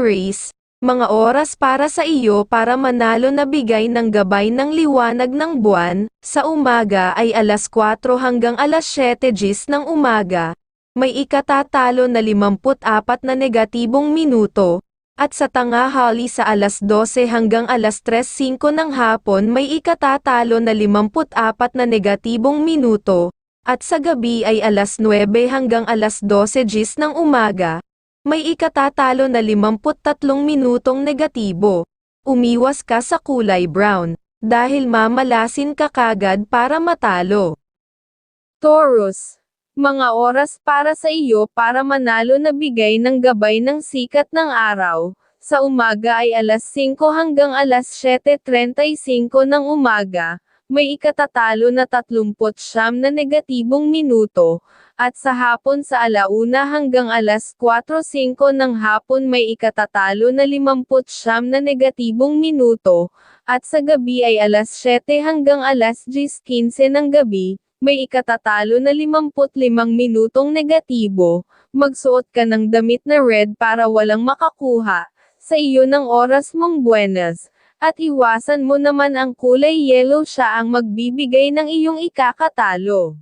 Aries, mga oras para sa iyo para manalo na bigay ng gabay ng liwanag ng buwan, sa umaga ay alas 4 hanggang alas 7 gis ng umaga, may ikatatalo na 54 na negatibong minuto, at sa tangahali sa alas 12 hanggang alas 3.05 ng hapon may ikatatalo na 54 na negatibong minuto, at sa gabi ay alas 9 hanggang alas 12 gis ng umaga, may ikatatalo na 53 minutong negatibo. Umiwas ka sa kulay brown, dahil mamalasin ka kagad para matalo. Taurus, mga oras para sa iyo para manalo na bigay ng gabay ng sikat ng araw. Sa umaga ay alas 5 hanggang alas 7.35 ng umaga, may ikatatalo na 39 na negatibong minuto, at sa hapon sa alauna hanggang alas 4.05 ng hapon may ikatatalo na 50 na negatibong minuto, at sa gabi ay alas 7 hanggang alas 10.15 ng gabi, may ikatatalo na 55 minutong negatibo, magsuot ka ng damit na red para walang makakuha, sa iyo ng oras mong buenas, at iwasan mo naman ang kulay yellow siya ang magbibigay ng iyong ikakatalo.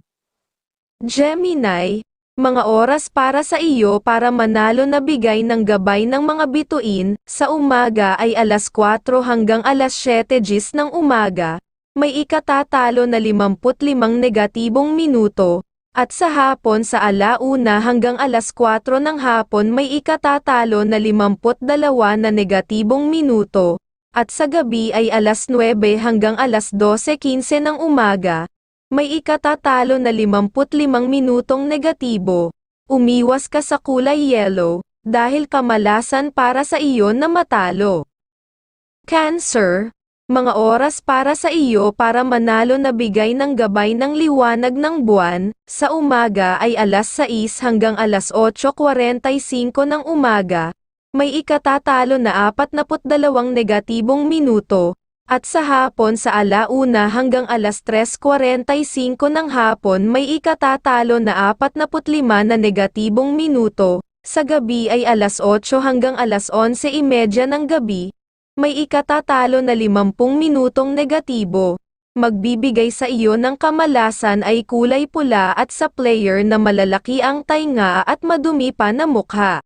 Gemini, mga oras para sa iyo para manalo na bigay ng gabay ng mga bituin, sa umaga ay alas 4 hanggang alas 7 gis ng umaga, may ikatatalo na 55 negatibong minuto, at sa hapon sa alauna hanggang alas 4 ng hapon may ikatatalo na 52 na negatibong minuto, at sa gabi ay alas 9 hanggang alas 12.15 ng umaga, may ikatatalo na 55 minutong negatibo. Umiwas ka sa kulay yellow, dahil kamalasan para sa iyo na matalo. Cancer, mga oras para sa iyo para manalo na bigay ng gabay ng liwanag ng buwan, sa umaga ay alas 6 hanggang alas 8.45 ng umaga, may ikatatalo na 42 negatibong minuto, at sa hapon sa alauna hanggang alas 3.45 ng hapon may ikatatalo na 45 na negatibong minuto, sa gabi ay alas 8 hanggang alas 11.30 ng gabi, may ikatatalo na 50 minutong negatibo. Magbibigay sa iyo ng kamalasan ay kulay pula at sa player na malalaki ang tainga at madumi pa na mukha.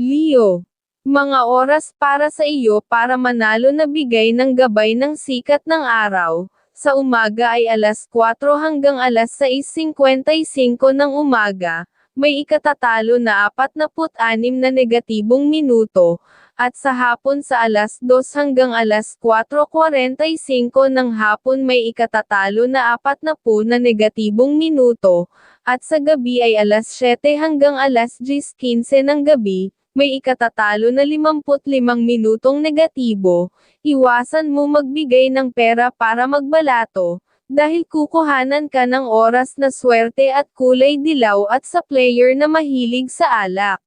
Leo, mga oras para sa iyo para manalo na bigay ng gabay ng sikat ng araw. Sa umaga ay alas 4 hanggang alas 6.55 ng umaga, may ikatatalo na 46 na negatibong minuto, at sa hapon sa alas 2 hanggang alas 4.45 ng hapon may ikatatalo na 40 na negatibong minuto, at sa gabi ay alas 7 hanggang alas 10.15 ng gabi, may ikatatalo na 55 minutong negatibo, iwasan mo magbigay ng pera para magbalato, dahil kukuhanan ka ng oras na swerte at kulay dilaw at sa player na mahilig sa alak.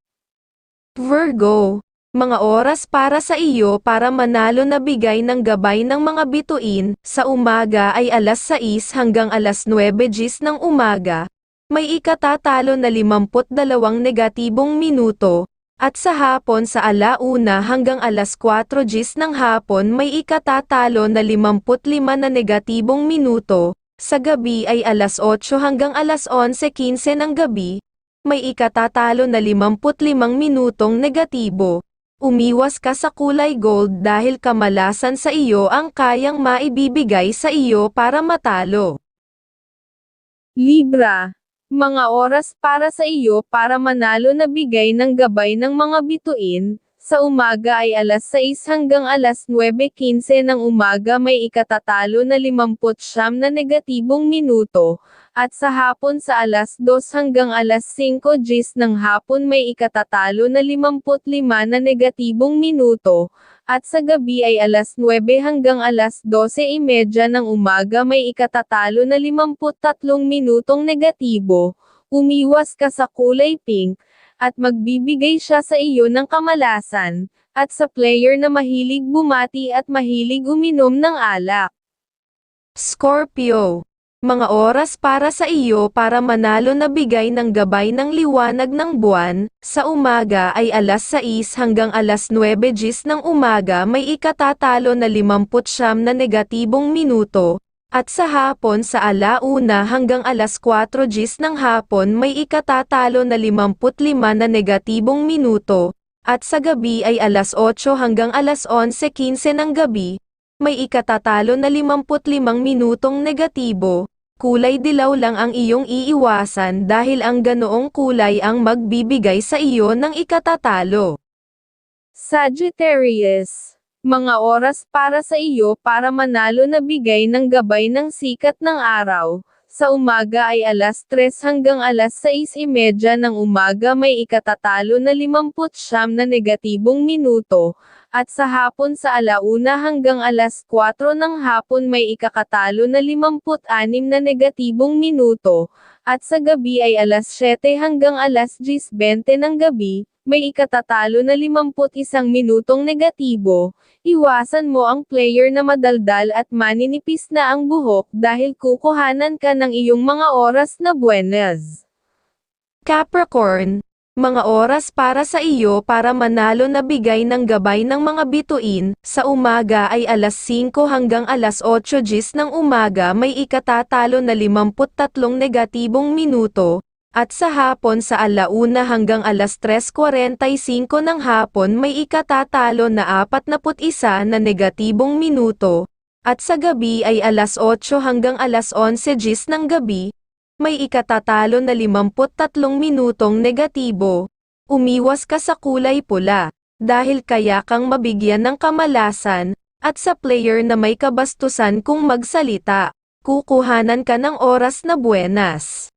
Virgo, mga oras para sa iyo para manalo na bigay ng gabay ng mga bituin, sa umaga ay alas 6 hanggang alas 9 gis ng umaga, may ikatatalo na 52 negatibong minuto, at sa hapon sa alauna hanggang alas 4 gis ng hapon may ikatatalo na 55 na negatibong minuto, sa gabi ay alas 8 hanggang alas 11.15 ng gabi, may ikatatalo na 55 minutong negatibo. Umiwas ka sa kulay gold dahil kamalasan sa iyo ang kayang maibibigay sa iyo para matalo. Libra, mga oras para sa iyo para manalo na bigay ng gabay ng mga bituin, sa umaga ay alas 6 hanggang alas 9.15 ng umaga may ikatatalo na 50 na negatibong minuto, at sa hapon sa alas 2 hanggang alas 5 gis ng hapon may ikatatalo na 55 na negatibong minuto, at sa gabi ay alas 9 hanggang alas 12.30 ng umaga may ikatatalo na 53 minutong negatibo, umiwas ka sa kulay pink, at magbibigay siya sa iyo ng kamalasan, at sa player na mahilig bumati at mahilig uminom ng alak. Scorpio, Mga oras para sa iyo para manalo na bigay ng gabay ng liwanag ng buwan, sa umaga ay alas 6 hanggang alas 9 gis ng umaga may ikatatalo na 50 na negatibong minuto, at sa hapon sa alauna hanggang alas 4 gis ng hapon may ikatatalo na 55 na negatibong minuto, at sa gabi ay alas 8 hanggang alas 11.15 ng gabi, may ikatatalo na 55 minutong negatibo, kulay dilaw lang ang iyong iiwasan dahil ang ganoong kulay ang magbibigay sa iyo ng ikatatalo. Sagittarius. Mga oras para sa iyo para manalo na bigay ng gabay ng sikat ng araw. Sa umaga ay alas 3 hanggang alas 6.30 ng umaga may ikatatalo na 50 na negatibong minuto, at sa hapon sa alauna hanggang alas 4 ng hapon may ikakatalo na 56 na negatibong minuto, at sa gabi ay alas 7 hanggang alas 10.20 ng gabi, may ikatatalo na 51 minutong negatibo, iwasan mo ang player na madaldal at maninipis na ang buhok dahil kukuhanan ka ng iyong mga oras na buenas. Capricorn, mga oras para sa iyo para manalo na bigay ng gabay ng mga bituin, sa umaga ay alas 5 hanggang alas 8 gis ng umaga may ikatatalo na 53 negatibong minuto, at sa hapon sa alauna hanggang alas 3.45 ng hapon may ikatatalo na 41 na negatibong minuto, at sa gabi ay alas 8 hanggang alas 11 gis ng gabi, may ikatatalo na 53 minutong negatibo. Umiwas ka sa kulay pula, dahil kaya kang mabigyan ng kamalasan, at sa player na may kabastusan kung magsalita, kukuhanan ka ng oras na buenas.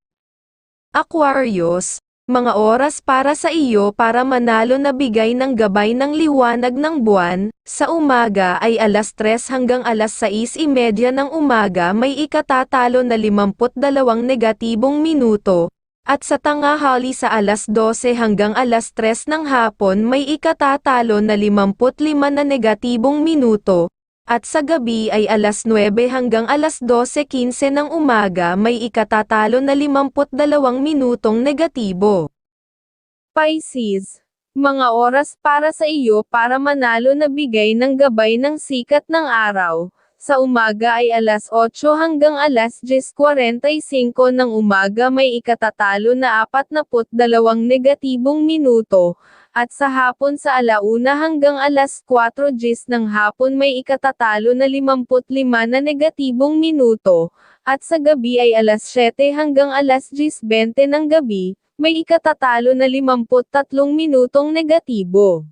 Aquarius, mga oras para sa iyo para manalo na bigay ng gabay ng liwanag ng buwan, sa umaga ay alas 3 hanggang alas 6.30 ng umaga may ikatatalo na 52 negatibong minuto, at sa tangahali sa alas 12 hanggang alas 3 ng hapon may ikatatalo na 55 na negatibong minuto, at sa gabi ay alas 9 hanggang alas 12.15 ng umaga may ikatatalo na 52 minutong negatibo. Pisces. Mga oras para sa iyo para manalo na bigay ng gabay ng sikat ng araw. Sa umaga ay alas 8 hanggang alas 10.45 ng umaga may ikatatalo na 42 negatibong minuto, at sa hapon sa alauna hanggang alas 4 gis ng hapon may ikatatalo na 55 na negatibong minuto, at sa gabi ay alas 7 hanggang alas 10.20 ng gabi, may ikatatalo na 53 minutong negatibo.